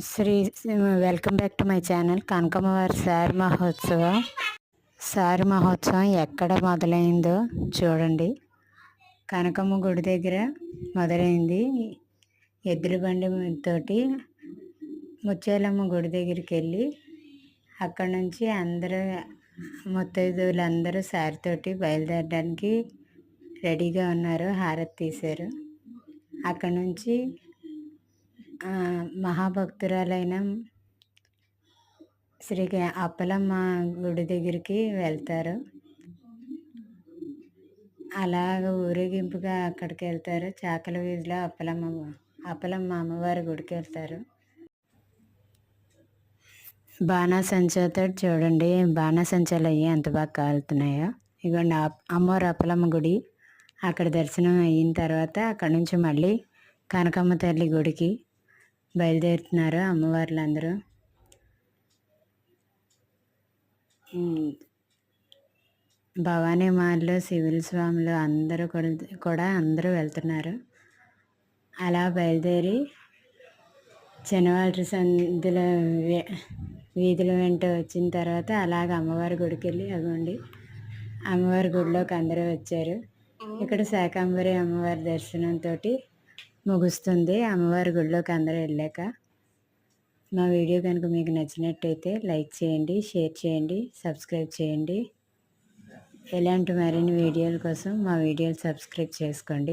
Sri welcome back to my channel కనకమ్మవారి సారి మహోత్సవం. సారి మహోత్సవం ఎక్కడ మొదలైందో చూడండి. కనకమ్మ గుడి దగ్గర మొదలైంది. ఎద్దుల బండి తోటి ముత్యాలమ్మ గుడి దగ్గరికి వెళ్ళి అక్కడ నుంచి అందరూ ముత్తైదువులు అందరూ సారితోటి బయలుదేరడానికి రెడీగా ఉన్నారు. హారతి తీశారు. అక్కడ నుంచి మహాభక్తురాలైన శ్రీ అప్పలమ్మ గుడి దగ్గరికి వెళ్తారు. అలాగ ఊరేగింపుగా అక్కడికి వెళ్తారు. చాకల వీధిలో అప్పలమ్మ అప్పలమ్మ అమ్మవారి గుడికి వెళ్తారు. బాణాసంచతో చూడండి. బాణాసంచాలు అయ్యి ఎంత బాగా కాలుతున్నాయో. ఇగోండి అప్- అమ్మవారు అప్పలమ్మ గుడి అక్కడ దర్శనం అయిన తర్వాత అక్కడ నుంచి మళ్ళీ కనకమ్మ తల్లి గుడికి బయలుదేరుతున్నారు అమ్మవార్లు అందరూ భవానీ మాల్లో సివిల్ స్వాములు అందరూ కూడా కూడా అందరూ వెళ్తున్నారు. అలా బయలుదేరి శనివారి సందుల వీధుల వెంట వచ్చిన తర్వాత అలాగ అమ్మవారి గుడికి వెళ్ళి అగోండి. అమ్మవారి గుడిలోకి అందరూ వచ్చారు. ఇక్కడ శాకాంబరి అమ్మవారి దర్శనంతో ముగుస్తుంది. అమ్మవారి గుడిలోకి అందరూ వెళ్ళాక మా వీడియో కనుక మీకు నచ్చినట్టయితే లైక్ చేయండి షేర్ చేయండి సబ్స్క్రైబ్ చేయండి. ఇలాంటి మరిన్ని వీడియోల కోసం మా వీడియోలు సబ్స్క్రైబ్ చేసుకోండి.